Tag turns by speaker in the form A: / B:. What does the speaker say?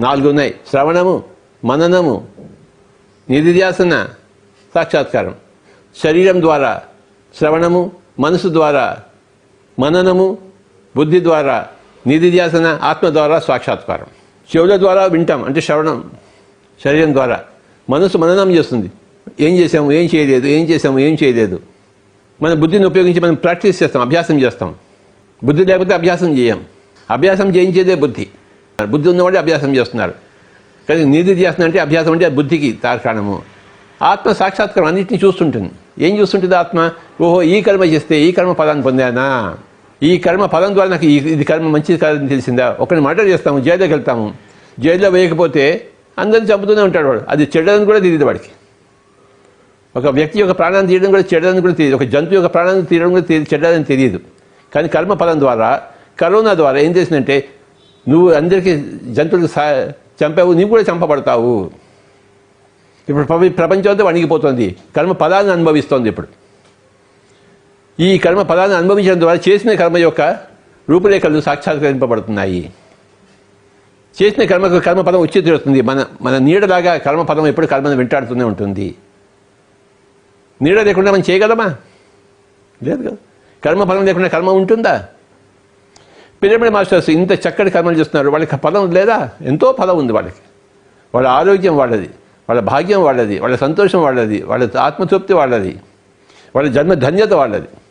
A: నాలుగు ఉన్నాయి శ్రవణము మననము నిధిధ్యాసన సాక్షాత్కారం. శరీరం ద్వారా శ్రవణము మనసు ద్వారా మననము బుద్ధి ద్వారా నిధిధ్యాసన ఆత్మ ద్వారా సాక్షాత్కారం. చెవుల ద్వారా వింటాం అంటే శ్రవణం. శరీరం ద్వారా. మనసు మననం చేస్తుంది. ఏం చేసాము ఏం చేయలేదు ఏం చేసాము ఏం చేయలేదు. మన బుద్ధిని ఉపయోగించి మనం ప్రాక్టీస్ చేస్తాం అభ్యాసం చేస్తాం. బుద్ధి లేకపోతే అభ్యాసం చేయం. అభ్యాసం చేయించేదే బుద్ధి. బుద్ధి ఉన్నవాడే అభ్యాసం చేస్తున్నారు. కానీ నిధి చేస్తున్నా అంటే అభ్యాసం అంటే బుద్ధికి తార్కాణము ఆత్మ సాక్షాత్కారం అన్నింటినీ చూస్తుంటుంది. ఏం చూస్తుంటుంది ఆత్మ? ఓహో ఈ కర్మ చేస్తే ఈ కర్మ ఫలాన్ని పొందానా? ఈ కర్మ ఫలం ద్వారా నాకు ఇది కర్మ మంచిది కాదని తెలిసిందా? ఒకరిని మర్డర్ చేస్తాము జైల్లోకి వెళ్తాము. జైల్లో వేయకపోతే అందరిని చంపుతూనే ఉంటాడు వాడు. అది చెడ్డదని కూడా తెలియదు వాడికి. ఒక వ్యక్తి యొక్క ప్రాణాన్ని తీయడం కూడా చెడ్డదని కూడా తెలియదు. ఒక జంతువు యొక్క ప్రాణాన్ని తీయడం కూడా తెలియదు చెడ్డదని తెలియదు. కానీ కర్మ ఫలం ద్వారా కరోనా ద్వారా ఏం చేసిందంటే నువ్వు అందరికీ జంతువులకు సా చంపావు నీవు కూడా చంపబడతావు. ఇప్పుడు ప్రపంచం అంతా వణిగిపోతుంది. కర్మ పదాన్ని అనుభవిస్తోంది ఇప్పుడు. ఈ కర్మ పదాన్ని అనుభవించడం ద్వారా చేసిన కర్మ యొక్క రూపురేఖలు సాక్షాత్కరింపబడుతున్నాయి. చేసిన కర్మకు కర్మపదం వచ్చి తీరుతుంది. మన మన నీడలాగా కర్మపదం ఎప్పుడు కర్మను వెంటాడుతూనే ఉంటుంది. నీడ లేకుండా మనం చేయగలమా? లేదు కదా. కర్మఫలం లేకుండా కర్మ ఉంటుందా? పిరమిడ్ మాస్టర్స్ ఇంత చక్కటి కర్మలు చేస్తున్నారు. వాళ్ళకి ఫలం లేదా? ఎంతో ఫలం ఉంది వాళ్ళకి. వాళ్ళ ఆరోగ్యం వాళ్ళది. వాళ్ళ భాగ్యం వాళ్ళది. వాళ్ళ సంతోషం వాళ్ళది. వాళ్ళ ఆత్మతృప్తి వాళ్ళది. వాళ్ళ జన్మ ధన్యత వాళ్ళది.